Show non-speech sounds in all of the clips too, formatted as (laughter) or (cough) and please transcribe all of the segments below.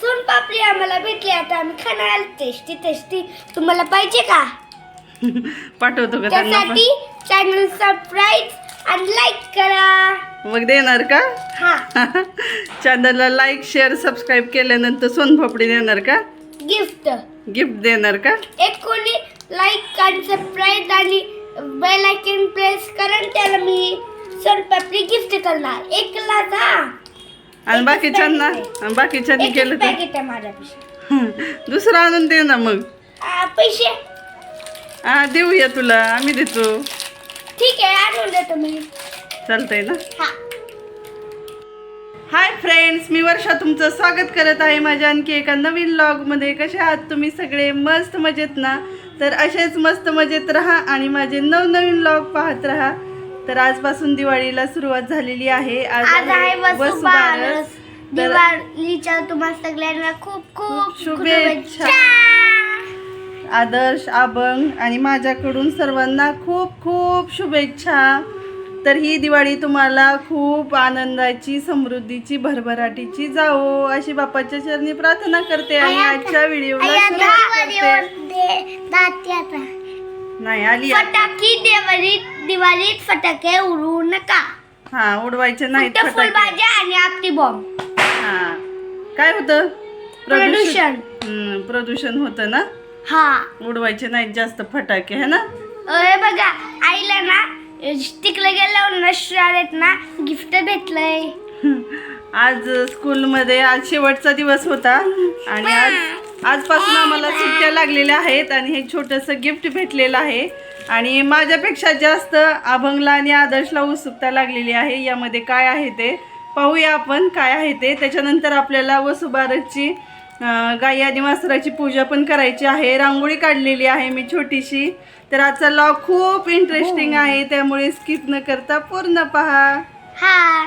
सोनपापडी आम्हाला भेटली. आता आम्ही खाणार टेस्टी टेस्टी तुम्हाला पाहिजे का? (laughs) पाठवतो का त्यांना पण? त्यासाठी चॅनल सबस्क्राईब आणि लाईक करा. मग देणार का? हा. चॅनलला लाईक शेअर सबस्क्राईब केल्यानंतर सोनपापडी देणार का? गिफ्ट गिफ्ट देणार का? एक कोणी लाईक आणि सबस्क्राईब आणि बेल आयकॉन प्रेस करा आणि त्याला मी सोनपापडी गिफ्ट करणार. एक लाख हा. आणि बाकीच्यांना आणि बाकीच्यांनी केलं तर? पॅकेट आहे माझ्यापाशी दुसरं आणून दे ना मग. आ, पैसे. हा देऊया तुला. आम्ही देतो. ठीक आहे आणून देतो मी. चालतंय ना? हा. हाय फ्रेंड्स मी वर्षा तुमचं स्वागत करत आहे माझ्या आणखी एका नवीन मध्ये कसे आहात तुम्ही सगळे? मस्त मजेत ना? तर असेच मस्त मजेत राहा आणि माझे नवनवीन लॉग पाहत राहा. तर आजपासून दिवाळीला सुरुवात झालेली आहे. आज आहे वसुबारस. दिवाळीच्या तुम्हाला सगळ्यांना खूप खूप शुभेच्छा. आदर्श अभंग आणि माझ्याकडून सर्वांना खूप खूप शुभेच्छा. तर ही दिवाळी तुम्हाला खूप आनंदाची समृद्धीची भरभराटीची जाओ अशी बाप्पाच्या चरणी प्रार्थना करते आणि आजच्या व्हिडिओला सुरुवात करते. नाही आली आता. फटाकी दिवाळीत दिवाळीत फटाके उडवू नका. हा उडवायचे नाहीत फक्त फुलभाज्या आणि आपली बॉम्ब. हा. काय होतं? प्रदूषण. हम्म, प्रदूषण होतं ना? हा. उडवायचे नाहीत जास्त फटाके है ना? अरे बघा आईला ना तिकडे गेल्यावर ना शाळेत ना गिफ्ट भेटलंय. (laughs) आज स्कूलमध्ये आज शेवटचा दिवस होता. आणि आज आजपासून आम्हाला सुट्ट्या लागलेल्या आहेत आणि हे छोटंसं गिफ्ट भेटलेलं आहे. आणि माझ्यापेक्षा जास्त अभंगला आणि आदर्शला उत्सुकता लागलेली आहे. यामध्ये काय आहे ते पाहूया आपण काय आहे ते. त्याच्यानंतर आपल्याला वसुबारसची गाई आणि वासराची पूजा पण करायची आहे. रांगोळी काढलेली आहे मी छोटीशी. तर आजचा लॉग खूप इंटरेस्टिंग आहे. त्यामुळे स्किप न करता पूर्ण पहा. हा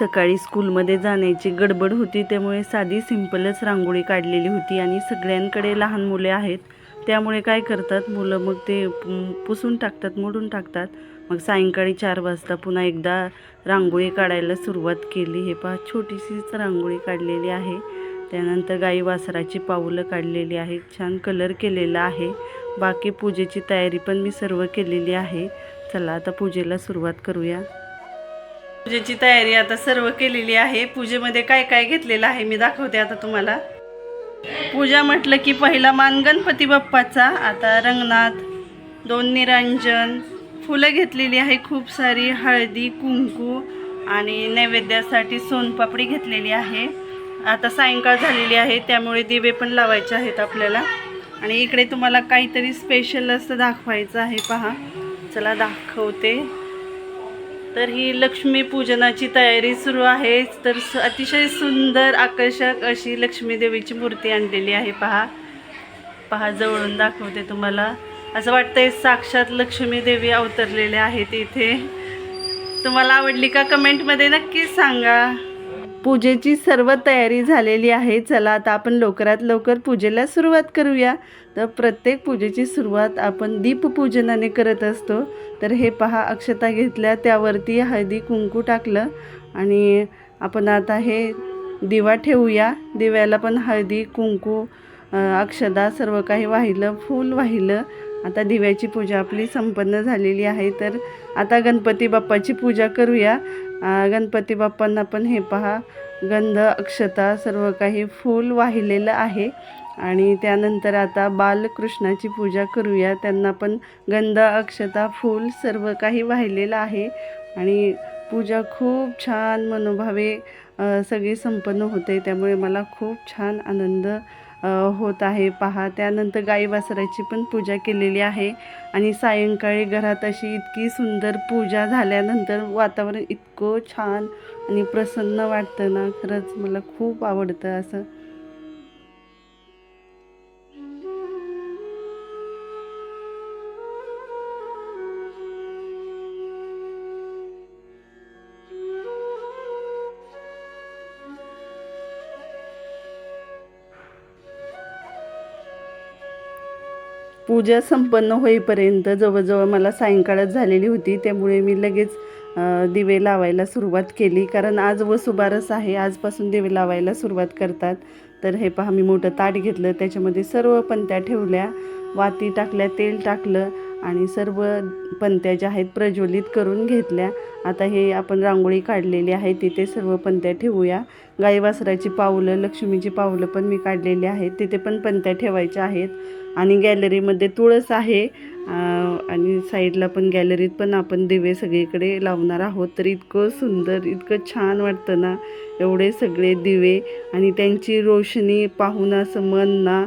सकाळी स्कूलमध्ये जाण्याची गडबड होती त्यामुळे साधी सिंपलच रांगोळी काढलेली होती आणि सगळ्यांकडे लहान मुले आहेत. त्यामुळे काय करतात मुलं मग ते पुसून टाकतात मोडून टाकतात. मग सायंकाळी चार वाजता पुन्हा एकदा रांगोळी काढायला सुरुवात केली. हे पहा छोटीशीच रांगोळी काढलेली आहे. त्यानंतर गाई वासराची पाऊलं काढलेली आहेत. छान कलर केलेला आहे. बाकी पूजेची तयारी पण मी सर्व केलेली आहे. चला आता पूजेला सुरुवात करूया. पूजेची तयारी आता सर्व केलेली आहे. पूजेमध्ये काय काय घेतलेलं आहे मी दाखवते आता तुम्हाला. पूजा म्हटलं की पहिला मान गणपती बाप्पाचा आता रंगनाथ दोन निरांजन. फुलं घेतलेली आहे खूप सारी हळदी कुंकू आणि नैवेद्यासाठी सोनपापडी घेतलेली आहे. आता सायंकाळ झालेली आहे त्यामुळे दिवे पण लावायचे आहेत आपल्याला. आणि इकडे तुम्हाला काहीतरी स्पेशल असं दाखवायचं आहे पहा. चला दाखवते. तर ही लक्ष्मी पूजनाची तयारी सुरू आहे. तर स- अतिशय सुंदर आकर्षक अशी लक्ष्मी देवीची मूर्ती आणलेली आहे. पहा. पहा जवळून दाखवते तुम्हाला. असं वाटतंय साक्षात लक्ष्मी देवी अवतरलेल्या आहेत इथे. तुम्हाला आवडली का कमेंटमध्ये नक्कीच सांगा. पूजेची सर्व तयारी झालेली आहे. चला आता आपण लवकरात लवकर पूजेला सुरुवात करूया. तर प्रत्येक पूजेची सुरुवात आपण दीपपूजनाने करत असतो. तर हे पहा अक्षता घेतल्या त्यावरती हळदी कुंकू टाकलं आणि आपण आता हे दिवा ठेवूया. दिव्याला पण हळदी कुंकू अक्षदा सर्व काही वाहिलं फूल वाहिलं. आता दिव्याची पूजा आपली संपन्न झालेली आहे. तर आता गणपती बाप्पाची पूजा करूया. गणपती बाप्पांना पण हे पहा. गंध अक्षता सर्व काही फूल वाहिलेलं आहे. आणि त्यानंतर आता बालकृष्णाची पूजा करूया. त्यांना पण गंध अक्षता फूल सर्व काही वाहिलेलं आहे. आणि पूजा खूप छान मनोभावे सगळी संपन्न होते. त्यामुळे मला खूप छान आनंद होत आहे. पहा त्यानंतर गाई वासराची पण पूजा केलेली आहे आणि सायंकाळी घरात अशी इतकी सुंदर पूजा झाल्यानंतर वातावरण इतकं छान आणि प्रसन्न वाटतं ना. खरंच मला खूप आवडतं असं. पूजा संपन्न होईपर्यंत जवळजवळ मला सायंकाळच झालेली होती त्यामुळे मी लगेच दिवे लावायला सुरुवात केली. कारण आज वसुबारस आहे आजपासून दिवे लावायला सुरुवात करतात. तर हे पहा मी मोठं ताट घेतलं त्याच्यामध्ये सर्व पंत्या ठेवल्या. वाती टाकल्या तेल टाकलं. आणि सर्व पंत्या ज्या आहेत प्रज्वलित करून घेतल्या. आता हे आपण रांगोळी काढलेली आहे तिथे सर्व पंत्या ठेवूया. गाई वासराची पावलं लक्ष्मीची पावलं पण मी काढलेली आहेत. तिथे पण पंत्या ठेवायच्या आहेत. आणि गॅलरीमध्ये तुळस आहे. आणि साईडला पण गॅलरीत पण आपण दिवे सगळीकडे लावणार आहोत. तर इतकं सुंदर इतकं छान वाटतं ना. एवढे सगळे दिवे आणि त्यांची रोशनी पाहून असं मन ना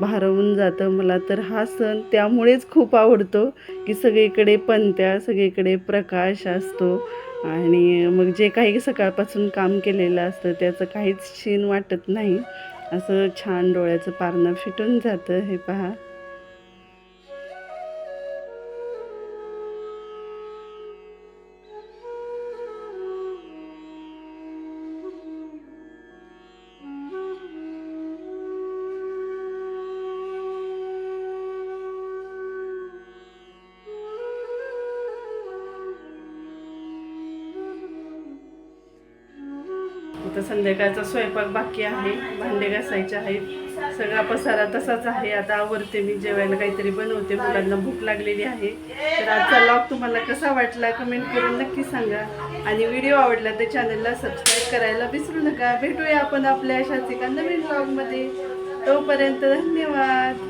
भारवून जातं मला. तर हा सण त्यामुळेच खूप आवडतो की सगळीकडे पंत्या सगळीकडे प्रकाश असतो. आणि मग जे काही सकाळपासून काम केलेलं असतं त्याचं काहीच शीन वाटत नाही. असं छान डोळ्याचं पारणं फिटून जातं हे पहा. आता संध्याकाळचा स्वयंपाक बाकी आहे. भांडे घासायचे आहेत. सगळा पसारा तसाच आहे. आता आवरते मी. जेवायला काहीतरी बनवते. मुलांना भूक लागलेली आहे. तर आजचा लॉग तुम्हाला कसा वाटला कमेंट करून नक्की सांगा. आणि व्हिडिओ आवडला तर चॅनलला सबस्क्राईब करायला विसरू नका. भेटूया आपण आपल्या अशाच एका नवीन ब्लॉगमध्ये तोपर्यंत धन्यवाद.